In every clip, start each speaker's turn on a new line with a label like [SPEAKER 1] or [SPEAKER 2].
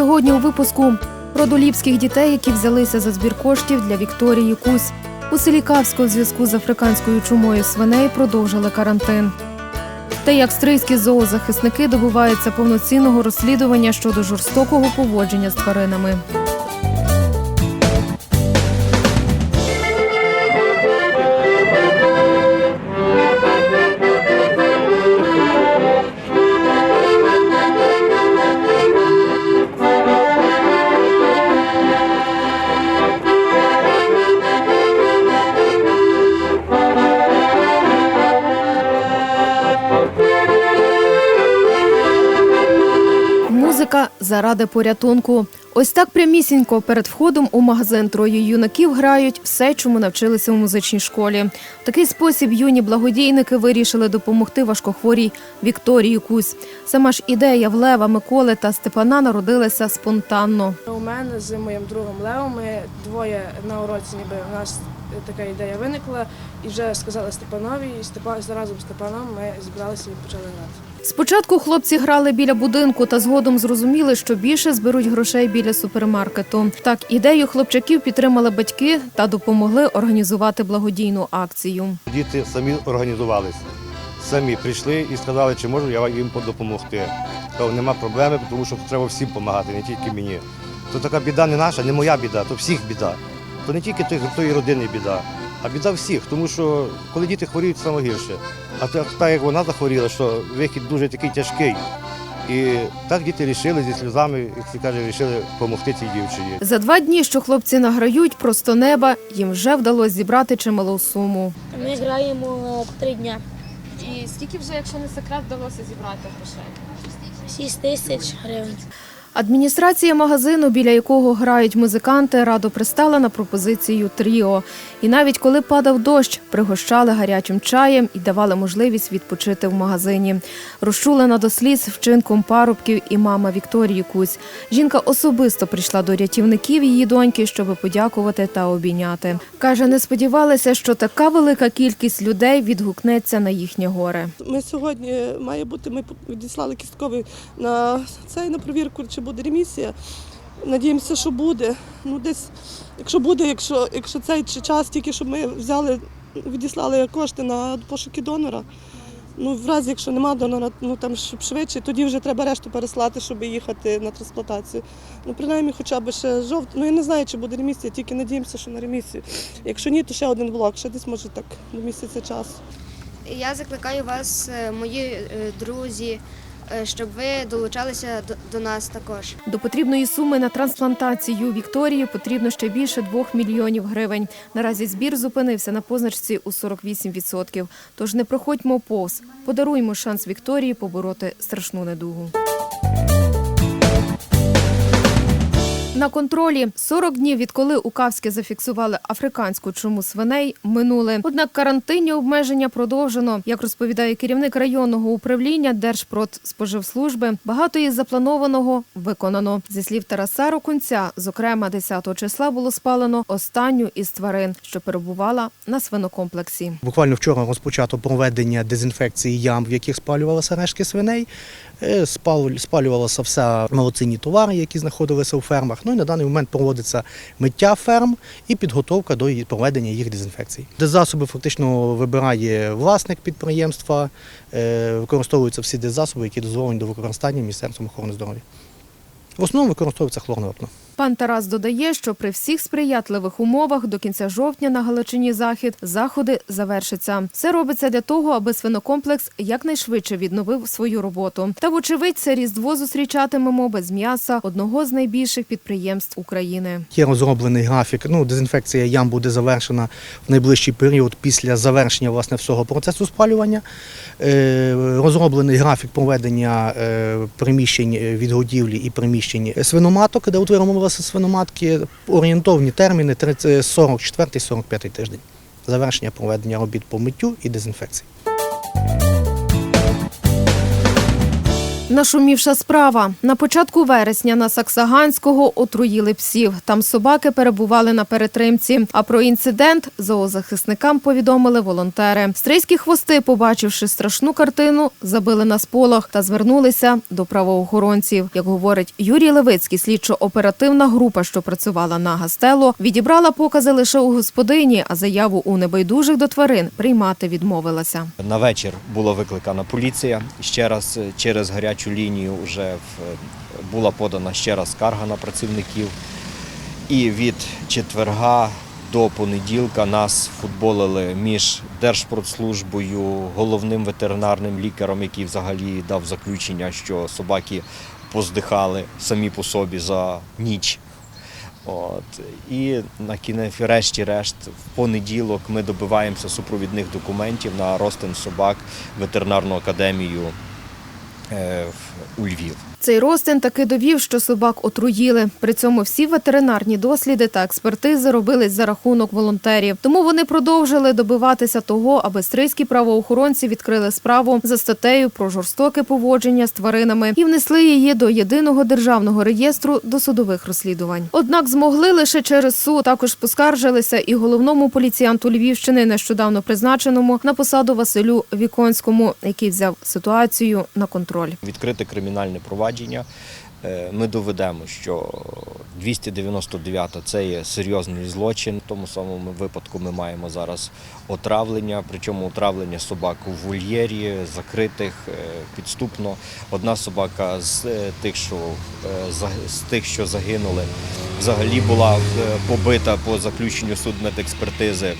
[SPEAKER 1] сьогодні у випуску про доліпських дітей, які взялися за збір коштів для Вікторії Кусь. У селі Кавського в зв'язку з африканською чумою свиней продовжили карантин. Та як стрийські зоозахисники добуваються повноцінного розслідування щодо жорстокого поводження з тваринами. Заради порятунку. Ось так прямісінько перед входом у магазин троє юнаків грають все, чому навчилися у музичній школі. В такий спосіб юні благодійники вирішили допомогти важкохворій Вікторії Кусь. Сама ж ідея в Лева, Миколи та Степана народилася спонтанно.
[SPEAKER 2] У мене з моїм другом Левом ми двоє на уроці, ніби у нас така ідея виникла, і вже сказали Степанові, і Степан разом з Степаном ми зібралися і почали грати.
[SPEAKER 1] Спочатку хлопці грали біля будинку та згодом зрозуміли, що більше зберуть грошей біля супермаркету. Так ідею хлопчаків підтримали батьки та допомогли організувати благодійну акцію.
[SPEAKER 3] Діти самі організувалися. Самі прийшли і сказали, чи можу я їм допомогти. То нема проблеми, тому що треба всім допомагати, не тільки мені. То така біда не наша, не моя біда, то всіх біда. То не тільки той- тої родини біда, а біда всіх, тому що коли діти хворіють, саме гірше. А так, так як вона захворіла, що вихід дуже такий тяжкий. І так діти рішили зі сльозами, як ти каже, рішили допомогти цій дівчині.
[SPEAKER 1] За два дні, що хлопці награють просто неба, їм вже вдалося зібрати чималу суму.
[SPEAKER 4] Ми граємо три дня.
[SPEAKER 1] І скільки вже, якщо не секрет, вдалося зібрати грошей?
[SPEAKER 4] 6 тисяч гривень.
[SPEAKER 1] Адміністрація магазину, біля якого грають музиканти, радо пристала на пропозицію тріо. І навіть коли падав дощ, пригощали гарячим чаєм і давали можливість відпочити в магазині. Розчулена до сліз вчинком парубків і мама Вікторії Кусь. Жінка особисто прийшла до рятівників її доньки, щоб подякувати та обійняти. Каже, не сподівалася, що така велика кількість людей відгукнеться на їхнє горе.
[SPEAKER 5] Ми сьогодні має бути. Ми відіслали кістковий на цей на провірку, чи буде ремісія. Надіємося, що буде. Ну десь, якщо буде, якщо, якщо цей час, тільки щоб ми взяли, відіслали кошти на пошуки донора. Ну, в разі, якщо нема донора, ну там щоб швидше, тоді вже треба решту переслати, щоб їхати на трансплантацію. Ну, принаймні, хоча б ще жовт. Ну я не знаю, чи буде ремісія, тільки надіємося, що на ремісію. Якщо ні, то ще один блок, ще десь може так до місяця часу.
[SPEAKER 6] Я закликаю вас, е, мої е, друзі, щоб ви долучалися до, до нас також.
[SPEAKER 1] До потрібної суми на трансплантацію Вікторії потрібно ще більше 2 мільйонів гривень. Наразі збір зупинився на позначці у 48%. Тож не проходьмо повз. Подаруймо шанс Вікторії побороти страшну недугу. На контролі 40 днів, відколи у Кавське зафіксували африканську чуму свиней, минули. Однак карантинні обмеження продовжено. Як розповідає керівник районного управління Держпродспоживслужби, багато із запланованого виконано. Зі слів Тараса Рокунця, зокрема 10 числа було спалено останню із тварин, що перебувала на свинокомплексі.
[SPEAKER 7] Буквально вчора розпочато проведення дезінфекції ям, в яких спалювалися рештки свиней. Е, спалю- Спалювалися все малоцінні товари, які знаходилися у фермах. Ну і на даний момент проводиться миття ферм і підготовка до проведення їх дезінфекції. Деззасоби фактично вибирає власник підприємства, е, використовуються всі деззасоби, які дозволені до використання Міністерством охорони здоров'я. В основному використовується хлорне вапно.
[SPEAKER 1] Пан Тарас додає, що при всіх сприятливих умовах до кінця жовтня на Галичині захід заходи завершаться. Все робиться для того, аби свинокомплекс якнайшвидше відновив свою роботу. Та вочевидь, це різдво зустрічатимемо без м'яса одного з найбільших підприємств України.
[SPEAKER 7] Є розроблений графік. Ну, дезінфекція ям буде завершена в найближчий період після завершення власне всього процесу спалювання. Е, Розроблений графік проведення е, приміщень е, відгодівлі і приміщень свиноматок, де утримувалися свиноматки. Орієнтовні терміни 44-45 тиждень. Завершення проведення робіт по миттю і дезінфекції.
[SPEAKER 1] Нашумівша справа. На початку вересня на Саксаганського отруїли псів. Там собаки перебували на перетримці. А про інцидент зоозахисникам повідомили волонтери. Стрийські хвости, побачивши страшну картину, забили на сполох та звернулися до правоохоронців. Як говорить Юрій Левицький, слідчо-оперативна група, що працювала на Гастело, відібрала покази лише у господині, а заяву у небайдужих до тварин приймати відмовилася.
[SPEAKER 8] На вечір була викликана поліція. Ще раз е, через гарячу лінію вже була подана ще раз скарга на працівників. І від четверга до понеділка нас футболили між Держпродслужбою, головним ветеринарним лікарем, який взагалі дав заключення, що собаки поздихали самі по собі за ніч. От. І на кінець, решті-решт, в понеділок ми добиваємося супровідних документів на розтин собак ветеринарну академію у Львів.
[SPEAKER 1] Цей розтин таки довів, що собак отруїли. При цьому всі ветеринарні досліди та експертизи робились за рахунок волонтерів. Тому вони продовжили добиватися того, аби стрийські правоохоронці відкрили справу за статтею про жорстоке поводження з тваринами і внесли її до єдиного державного реєстру досудових розслідувань. Однак змогли лише через суд. Також поскаржилися і головному поліціянту Львівщини, нещодавно призначеному на посаду Василю Віконському, який взяв ситуацію на контроль.
[SPEAKER 8] Відкрите кримінальне провадження. Е, Ми доведемо, що 299 це є серйозний злочин. В тому самому випадку ми маємо зараз отравлення, причому отравлення собак у вольєрі, закритих е, підступно. Одна собака з е, тих, що з тих, що загинули, взагалі була побита по заключенню судмедекспертизи.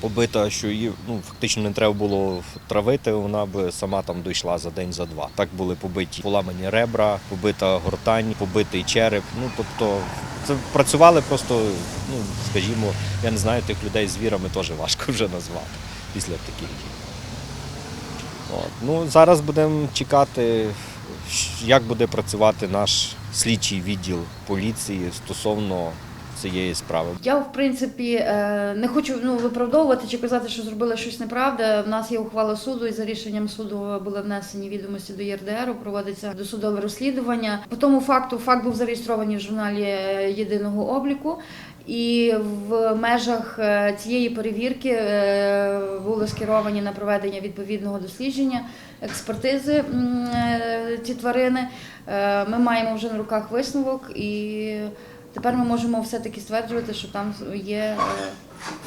[SPEAKER 8] Побита, що її ну фактично не треба було травити. Вона би сама там дійшла за день за два. Так були побиті поламані ребра, побита гортань, побитий череп. Ну тобто це працювали просто, ну скажімо, я не знаю, тих людей з вірами теж важко вже назвати після таких дій. От. Ну зараз будемо чекати, як буде працювати наш слідчий відділ поліції стосовно цієї справи.
[SPEAKER 9] Я, в принципі, е, не хочу ну, виправдовувати чи казати, що зробили щось неправда. В нас є ухвала суду, і за рішенням суду були внесені відомості до ЄРДР, проводиться досудове розслідування. По тому факту факт був зареєстрований в журналі єдиного обліку. І в межах е, цієї перевірки е, були скеровані на проведення відповідного дослідження, експертизи е, ці тварини. Е, Ми маємо вже на руках висновок і Тепер ми можемо все-таки стверджувати, що там є е,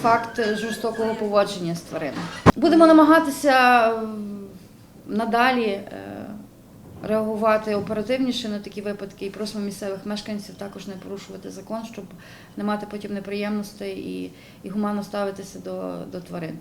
[SPEAKER 9] факт жорстокого поводження з тваринами. Будемо намагатися е, надалі е, реагувати оперативніше на такі випадки і просимо місцевих мешканців також не порушувати закон, щоб не мати потім неприємностей і, і гуманно ставитися до, до тварин.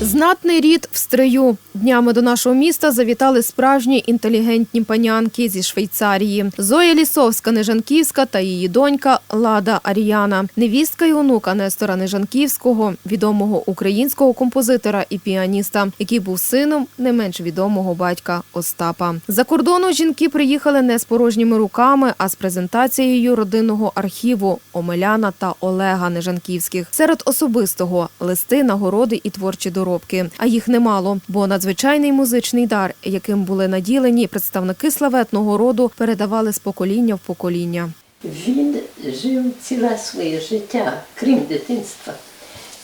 [SPEAKER 1] Знатний рід в стрию. Днями до нашого міста завітали справжні інтелігентні панянки зі Швейцарії. Зоя Лісовська Нежанківська та її донька Лада Аріяна, невістка й онука Нестора Нежанківського, відомого українського композитора і піаніста, який був сином не менш відомого батька Остапа. За кордону жінки приїхали не з порожніми руками, а з презентацією родинного архіву Омеляна та Олега Нежанківських. Серед особистого листи, нагороди і творчі доробки. А їх немало, бо надзвичайний музичний дар, яким були наділені представники славетного роду, передавали з покоління в покоління.
[SPEAKER 10] Він жив ціле своє життя, крім дитинства,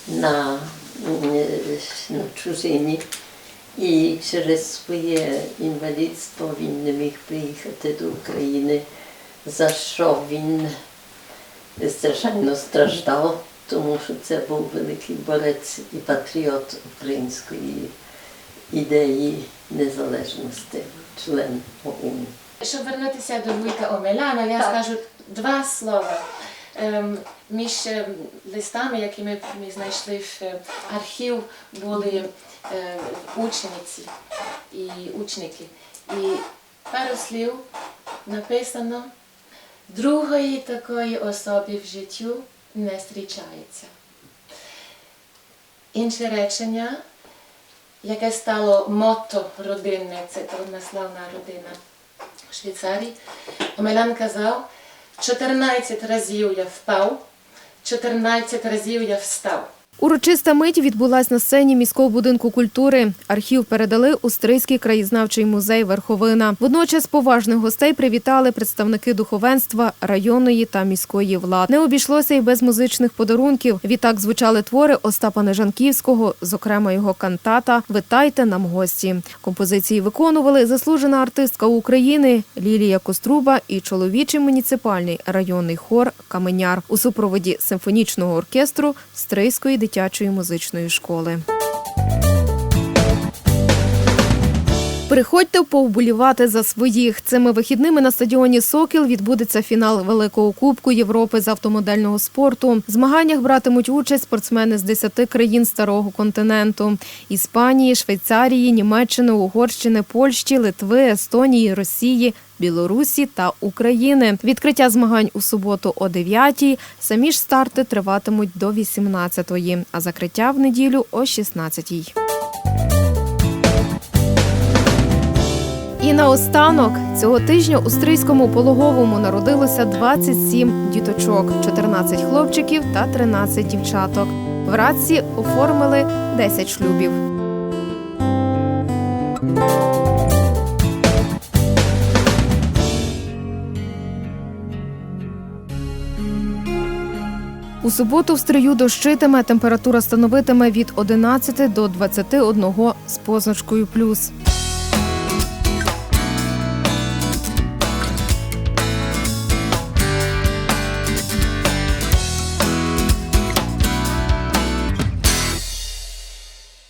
[SPEAKER 10] на, е, на чужині. І через своє інвалідство він не міг приїхати до України, за що він страшенно страждав, тому що це був великий борець і патріот української ідеї незалежності, член ОУН.
[SPEAKER 11] Щоб вернутися до вуйка Омеляна, я скажу два слова. Ем, Між ем, листами, які ми, ми знайшли в е, архів, були е, учениці і учники. І пару слів написано, другої такої особи в життю не зустрічається. Інше речення, яке стало мото родинне, це славна родина в Швейцарії. Омелян казав, 14 разів я впав, 14 разів я встав.
[SPEAKER 1] Урочиста мить відбулась на сцені міського будинку культури. Архів передали у Стрийський краєзнавчий музей Верховина. Водночас поважних гостей привітали представники духовенства, районної та міської влади. Не обійшлося й без музичних подарунків. Відтак звучали твори Остапа Нежанківського, зокрема його кантата Витайте нам гості. Композиції виконували заслужена артистка України Лілія Коструба і чоловічий муніципальний районний хор Каменяр у супроводі симфонічного оркестру Стрийської дитячої музичної школи. Приходьте повболівати за своїх. Цими вихідними на стадіоні Сокіл відбудеться фінал Великого Кубку Європи з автомодельного спорту. В змаганнях братимуть участь спортсмени з 10 країн старого континенту: Іспанії, Швейцарії, Німеччини, Угорщини, Польщі, Литви, Естонії, Росії. Білорусі та України. Відкриття змагань у суботу о 9-й. Самі ж старти триватимуть до 18-ї, а закриття в неділю о 16-й. Наостанок цього тижня у Стрийському пологовому народилося 27 діточок, 14 хлопчиків та 13 дівчаток. В Радці оформили 10 шлюбів. У суботу в стрию дощитиме, температура становитиме від 11 до 21 з позначкою плюс.